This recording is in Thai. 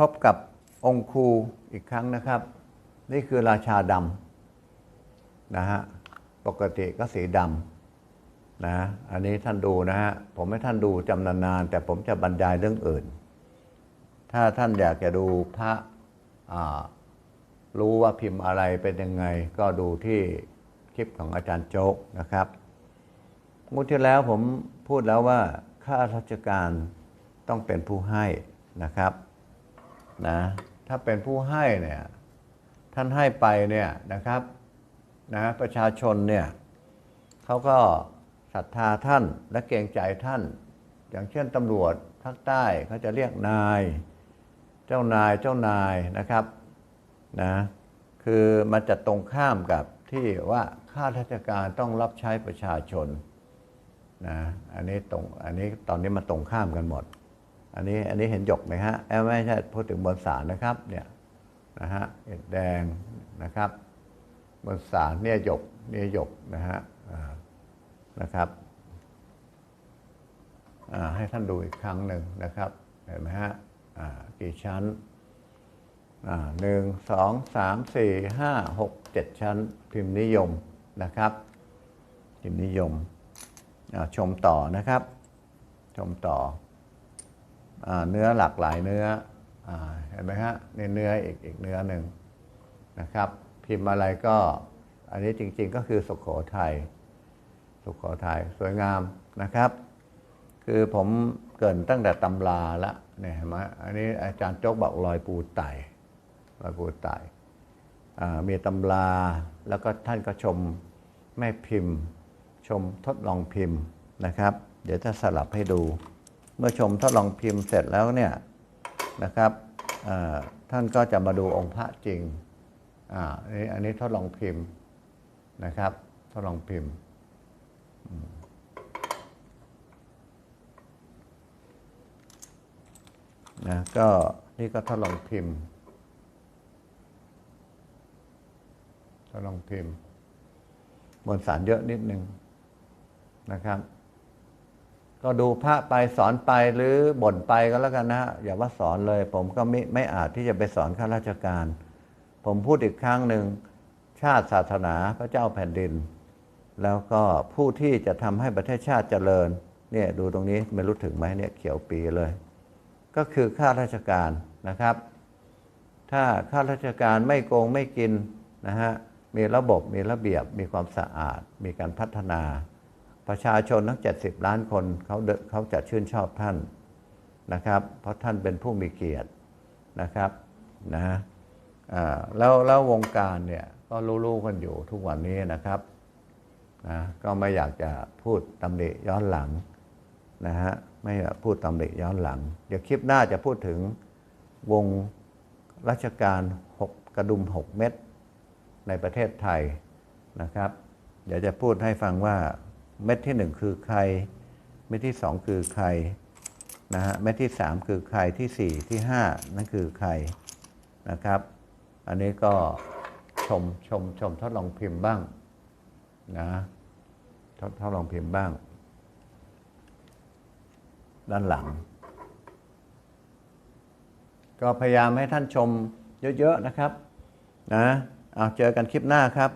พบกับองค์ครูอีกครั้งนะครับ นี่คือราชาดำนะฮะปกติก็สีดำนะอันนี้ท่านดูนะฮะผมให้ท่านดูจำนานๆแต่ผมจะบรรยายเรื่องอื่น ถ้าท่านอยากจะดูพระรู้ว่าพิมพ์อะไรเป็นยังไง ก็ดูที่คลิปของอาจารย์โจ๊กนะครับงวดที่แล้วผมพูดแล้วว่าข้าราชการต้องเป็นผู้ให้นะครับ นะถ้าเป็นผู้ให้เนี่ยท่านให้ไปเนี่ยนะครับนะประชาชนเนี่ยเขาก็ศรัทธาท่านและเกรงใจท่าน อย่างเช่นตำรวจภาคใต้เขาจะเรียกนาย เจ้านายเจ้านายนะครับนะคือมันจะตรงข้ามกับที่ว่าข้าราชการต้องรับใช้ประชาชนนะอันนี้ตรงอันนี้ตอนนี้มันตรงข้ามกันหมด อันนี้อันนี้เห็นหยกไหมฮะเอ้ยไม่ใช่พูดถึงบนศาลนะครับเนี่ยนะฮะเอ็ดแดงนะครับ บนศาลเนี่ยหยกเนี่ยหยกนะฮะนะครับให้ท่านดูอีกครั้งหนึ่งนะครับเห็นไหมฮะกี่ชั้นหนึ่งสองสามสี่ห้าหกเจ็ดชั้น พิมพ์นิยมนะครับ พิมพ์นิยมชมต่อนะครับ ชมต่อ เนื้อหลากหลายเนื้ออเห็นไหมฮะในเนื้ออีกอีกเนื้อหนึ่งนะครับ พิมพ์อะไรก็อันนี้จริงๆก็คือสุโขทัยสุโขทัยสวยงามนะครับ คือผมเกินตั้งแต่ตำราละเนี่ยเห็นไหมอันนี้อาจารย์โจ๊กบอกรอยปูไต่รอยปูไต่มีตำราแล้วก็ท่านก็ชมแม่พิมพ์ ชมทดลองพิมพ์นะครับ เดี๋ยวจะสลับให้ดู เมื่อชมทดลองพิมพ์เสร็จแล้วเนี่ยนะครับท่านก็จะมาดูองค์พระจริงอ่าอันนี้ทดลองพิมพ์นะครับทดลองพิมพ์นะก็นี่ก็ทดลองพิมพ์ทดลองพิมพ์มวลสารเยอะนิดนึงนะครับ ก็ดูพระไปสอนไปหรือบ่นไปก็แล้วกันนะฮะอย่าว่าสอนเลย ผมก็ไม่ไม่อาจที่จะไปสอนข้าราชการ ผมพูดอีกครั้งหนึ่ง ชาติศาสนาพระเจ้าแผ่นดิน แล้วก็ผู้ที่จะทำให้ประเทศชาติเจริญเนี่ยดูตรงนี้ไม่รู้ถึงไหมเนี่ยเขียวปีเลย ก็คือข้าราชการนะครับ ถ้าข้าราชการไม่โกงไม่กินนะฮะมีระบบมีระเบียบมีความสะอาด มีการพัฒนา ประชาชนทั้ง 70 ล้านคนเขาเขาจะชื่นชอบท่านนะครับ เพราะท่านเป็นผู้มีเกียรตินะครับนะแล้วแล้ววงการเนี่ยก็รู้ๆกันอยู่ทุกวันนี้นะครับนะก็ไม่อยากจะพูดตำหนิย้อนหลังนะฮะไม่พูดตำหนิย้อนหลัง เดี๋ยวคลิปหน้าจะพูดถึงวงราชการ 6 กระดุม 6 เม็ดในประเทศไทยนะครับ เดี๋ยวจะพูดให้ฟังว่า เม็ดที่1คือใคร เม็ดที่2คือใครนะฮะเม็ดที่3คือใครที่4ที่5นั่นคือใครนะครับ อันนี้ก็ชมชมชมทดลองพิมพ์บ้างนะทดทดลองพิมพ์บ้าง ด้านหลัง ก็พยายามให้ท่านชมเยอะ ๆ นะครับนะเอาเจอกันคลิปหน้าครับ